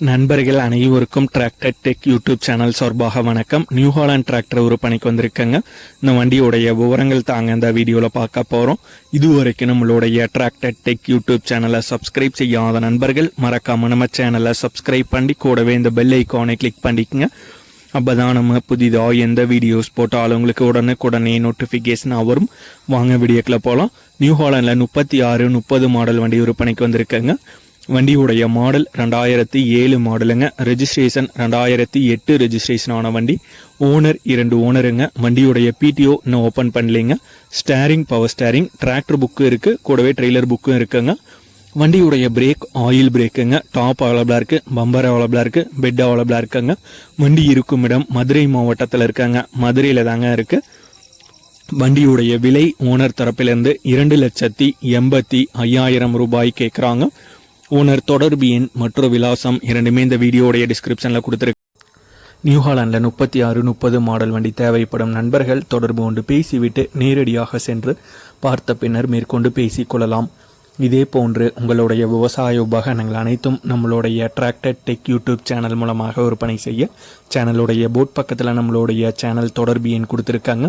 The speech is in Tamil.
நண்பர்கள் அனைவருக்கும் டிராக்டர் டெக் யூடியூப் சேனல் சார்பாக வணக்கம். நியூ ஹாலாண்ட் டிராக்டர் விற்பனைக்கு வந்திருக்கேங்க. இந்த வண்டியோடைய விவரங்கள் தாங்க இந்த வீடியோவில் பார்க்க போகிறோம் இதுவரைக்கும் நம்மளுடைய டிராக்டர் டெக் யூடியூப் சேனலை சப்ஸ்கிரைப் செய்யாத நண்பர்கள் மறக்காம நம்ம சேனலை சப்ஸ்கிரைப் பண்ணி கூடவே இந்த பெல் ஐக்கானை கிளிக் பண்ணிக்கோங்க. அப்போ தான் நம்ம புதிதாக எந்த வீடியோஸ் போட்டாலும் உங்களுக்கு உடனுக்குடனே நோட்டிஃபிகேஷன் வரும். வாங்க வீடியோக்கில் போகலாம் நியூ ஹாலண்டில் முப்பத்தி ஆறு முப்பது மாடல் வண்டி விற்பனைக்கு வந்திருக்கேங்க. வண்டியுடைய மாடல் ரெண்டாயிரத்தி ஏழு மாடலுங்க. ரெஜிஸ்ட்ரேஷன் ரெண்டாயிரத்தி எட்டு ரெஜிஸ்ட்ரேஷன் ஆன வண்டி. ஓனர் இரண்டு ஓனருங்க வண்டியுடைய பிடிஓ இன்னும் open பண்ணலைங்க. Steering power steering tractor book இருக்குது கூடவே ட்ரெய்லர் புக்கும் இருக்குங்க. வண்டியுடைய பிரேக் ஆயில் பிரேக்குங்க டாப் அவைலபிளாக இருக்குது பம்பர் அவைலபிளாக இருக்குது பெட் அவைலபிளாக இருக்குங்க. வண்டி இருக்கும் இடம் மதுரை மாவட்டத்தில் இருக்காங்க. மதுரையில் தாங்க இருக்குது வண்டியுடைய விலை ஓனர் தரப்பிலிருந்து இரண்டு லட்சத்தி எண்பத்தி ஐயாயிரம் ரூபாய் கேட்குறாங்க ஓனர் தொடர்பு எண் மற்றும் விலாசம். இரண்டுமே இந்த வீடியோடைய டிஸ்கிரிப்ஷனில் கொடுத்துருக்கு நியூஹாலாண்டில் முப்பத்தி ஆறு முப்பது மாடல் வண்டி தேவைப்படும் நண்பர்கள் தொடர்பு கொண்டு பேசிவிட்டு நேரடியாக சென்று பார்த்த பின்னர் மேற்கொண்டு பேசிக்கொள்ளலாம் இதே போன்று உங்களுடைய விவசாய உபகரணங்கள் அனைத்தும் நம்மளுடைய டிராக்டர் டெக் யூடியூப் சேனல் மூலமாக விற்பனை செய்ய சேனலுடைய போட் பக்கத்தில் நம்மளுடைய சேனல் தொடர்பு எண் கொடுத்துருக்காங்க.